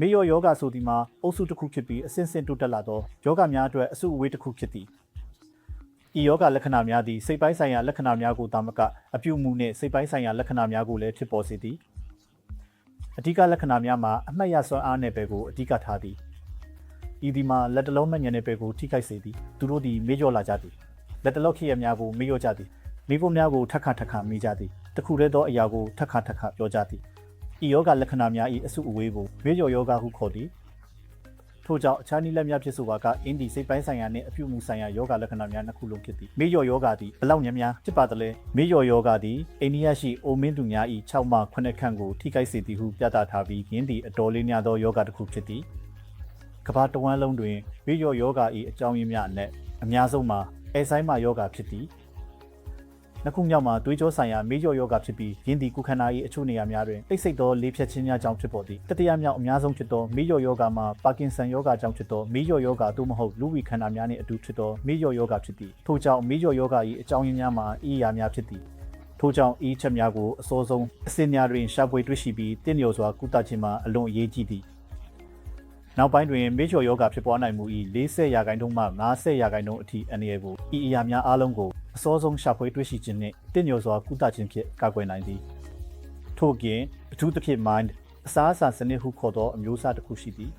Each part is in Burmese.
မေယောယောဂဆိုသည်မှာအုပ်စုတစ်ခုဖြစ်ပြီးအစဉ်စဉ်တိုးတက်လာသောယောဂများအတွက်အစုအဝေးတစ်ခုဖြစ်သည်ဤယောဂလက္ခဏာများသည်စိတ်ပိုင်းဆိုင်ရာလက္ခဏာများကိုသာမကအပြုမှုနှင့်စိတ်ပိုင်းဆိုင်ရာလက္ခဏာများကိုလည်းဖြစ်ပေါ်စေသည်အဓိကလက္ခဏာများမှာအမှတ်ရစွမ်းအားနယ်ပယ်ကိုအဓိကထားသည်ဤဒီမှာလက်တလုံးမှတ်ဉာဏ်နယ်ပယ်ကိုထိခိုက်စေသည်သူတို့သည်မေ့လျော့လာကြသည်လက်တလုံးခေရများကိုမေ့လျော့ကြသည်မိဖို့များကိုထက်ခါထက်ခါမိကြသည်တခုတည်းသောအရာကိုထက်ခါထက်ခါပြောကြသည် ဤယောဂလက္ခဏာများ၏အစုအဝေးကိုမေ့လျော့ယောဂဟုခေါ်သည်ထို့ကြောင့်အခြားနည်းလမ်းများဖြစ်ဆိုပါကအင်းဒီစိတ်ပိုင်းဆိုင်ရာနှင့်အပြုမှုဆိုင်ရာယောဂလက္ခဏာများနှစ်ခုလုံးဖြစ်သည်မေ့လျော့ယောဂသည်ဘလောက်များများဖြစ်ပါသလဲမေ့လျော့ယောဂသည်အိန္ဒိယရှိအိုမင်းသူများ၏6မှ9ခန့်ကိုထိခိုက်စေသည်ဟုပြသထားပြီးယင်းသည်အတော်လေးများသောယောဂတစ်ခုဖြစ်သည်ကမ္ဘာတဝန်းလုံးတွင်မေ့လျော့ယောဂ၏အကြောင်းရင်းများအနက်အများဆုံးမှာအဲဆိုင်မာယောဂဖြစ်သည် နှစ်ခုမြောက်မှာသွေးကြောဆိုင်ရာမေးလျော့ယောဂဖြစ်ပြီးယင်းဒီကုခန္ဓာ၏အချို့နေရာများတွင်တိတ်ဆိတ်သောလေးဖြတ်ခြင်းများကြောင့်ဖြစ်ပေါ်သည်တတိယမြောက်အများဆုံးဖြစ်သောမေးလျော့ယောဂမှာပါကင်ဆန်ယောဂကြောင့်ဖြစ်သောမေးလျော့ယောဂသို့မဟုတ်လူဝီခန္ဓာများနှင့်အတူဖြစ်သောမေးလျော့ယောဂဖြစ်သည်ထို့ကြောင့်မေးလျော့ယောဂ၏အကြောင်းရင်းများမှာဤအရာများဖြစ်သည်ထို့ကြောင့်ဤချက်များကိုအစောဆုံးအစင်များတွင်ရှာဖွေတွေ့ရှိပြီးတင့်လျော်စွာကုသခြင်းမှာအလွန်အရေးကြီးသည်နောက်ပိုင်းတွင်မေးလျော့ယောဂဖြစ်ပွားနိုင်မှု၏40ရာခိုင်နှုန်းမှ50ရာခိုင်နှုန်းအထိအနည်းကိုဤအရာများအားလုံးကိုအ စောဆုံးရှာဖွေတွေ့ရှိခြင်းနှင့်တင့်လျော်စွာကုသခြင်းဖြင့်ကာကွယ်နိုင်သည်ထို့ပြင်အထူးသဖြင့် mind အစားအစာစနစ်ဟုခေါ်သောအမျိုးအစားတစ်ခုရှိသည်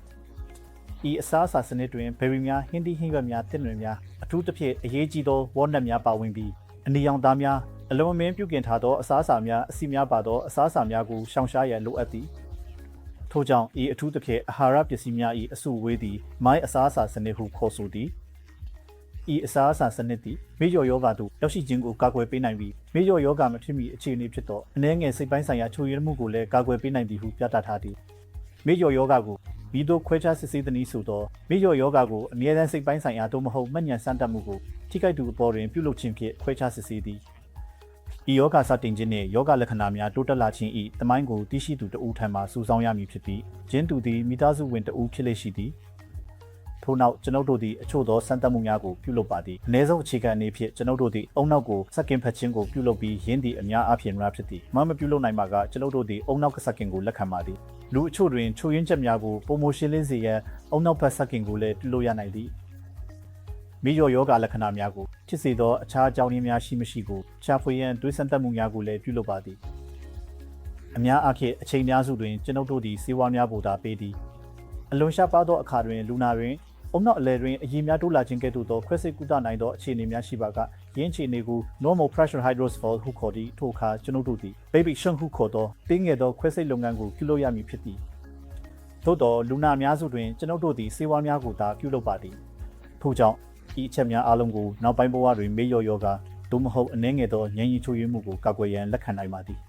ဤအစားအစာစနစ်တွင် berry များဟင်းသီးဟင်းရွက်များတစ်နွယ်များအထူးသဖြင့်အရေးကြီးသော walnut များပါဝင်ပြီးအနီရောင်သားများအလုံးအမင်းပြုပြင်ထားသောအစားအစာများအဆီများပါသောအစားအစာများကိုရှောင်ရှားရန်လိုအပ်သည်ထို့ကြောင့်ဤအထူးသဖြင့်အာဟာရပစ္စည်းများ၏အစုအဝေးသည် my အစားအစာစနစ်ဟုခေါ်ဆိုသည် ဤအစားအစာစနစ်သည်မေဂျော်ယောဂသို့ရောက်ရှိခြင်းကိုကာကွယ်ပေးနိုင်ပြီးမေဂျော်ယောဂမဖြစ်မီအခြေအနေဖြစ်သောအနည်းငယ်စိတ်ပိုင်းဆိုင်ရာချို့ယွင်းမှုကိုလည်းကာကွယ်ပေးနိုင်သည်ဟုပြသထားသည်မေဂျော်ယောဂကိုမိတို့ခွဲခြားစစ်ဆေးသည်နည်းဆိုသောမေဂျော်ယောဂကိုအမြဲတမ်းစိတ်ပိုင်းဆိုင်ရာသို့မဟုတ်မှတ်ဉာဏ်စမ်းသပ်မှုကိုထိခိုက်သူအပေါ်တွင်ပြုလုပ်ခြင်းဖြင့်ခွဲခြားစစ်ဆေးသည်ဤယောဂစတင်ခြင်းနှင့်ယောဂလက္ခဏာများတိုးတက်လာခြင်း၏တမိုင်းကိုသိရှိသူတဦးထံမှစူးစောင်းရမည်ဖြစ်ပြီးကျင်းသူသည်မိသားစုဝင်တဦးဖြစ်လေရှိသည် ထို့နောက်ကျွန်ုပ်တို့သည်အချို့သောစမ်းသပ်မှုများကိုပြုလုပ်ပါသည်အ ਨੇ ဆုံးအခြေခံအနေဖြင့်ကျွန်ုပ်တို့သည်အုံနောက်ကိုစက်ကင်ဖက်ခြင်းကိုပြုလုပ်ပြီးယင်းသည့်အများအားဖြင့်များဖြစ်သည်မမပြုလုပ်နိုင်ပါကကျွန်ုပ်တို့သည်အုံနောက်ကစက်ကင်ကိုလက်ခံပါသည်လူအချို့တွင်ချိုရင်းချက်များကိုပုံမိုရှင်းလင်းစေရန်အုံနောက်ဖက်စက်ကင်ကိုလည်းပြုလုပ်ရနိုင်သည်မိယောယောဂလက္ခဏာများကိုဖြစ်စေသောအခြားအကြောင်းရင်းများရှိမရှိကိုရှာဖွေရန်တွေးဆန်းတတ်မှုများကိုလည်းပြုလုပ်ပါသည်အများအားဖြင့်အချိန်များစုတွင်ကျွန်ုပ်တို့သည်စေဝါများပိုသာပေးသည်အလွန်ရှားပါသောအခါတွင်လူနာတွင် အုံနောက်အလဲတွင်အရေးများတိုးလာခြင်းကဲ့သို့သောခွဲစိတ်ကုသနိုင်သောအခြေအနေများရှိပါကယင်းအခြေအနေကို normal pressure hydrosol ဟုခေါ်သည့်ထိုအခါကျွန်ုပ်တို့သည် baby shunt ဟုခေါ်သောတင်းငယ်သောခွဲစိတ်လုပ်ငန်းကိုပြုလုပ်ရမည်ဖြစ်သည်သို့သောလူနာအများစုတွင်ကျွန်ုပ်တို့သည်စေဝါများကိုသာပြုလုပ်ပါသည်ထို့ကြောင့်ဤအချက်များအားလုံးကိုနောက်ပိုင်းဘဝတွင်မေ့လျော့လျော့ကသို့မဟုတ်အနှဲငယ်သောဉာဏ်ရည်ချိုးယွင်းမှုကိုကာကွယ်ရန်လက်ခံနိုင်ပါသည်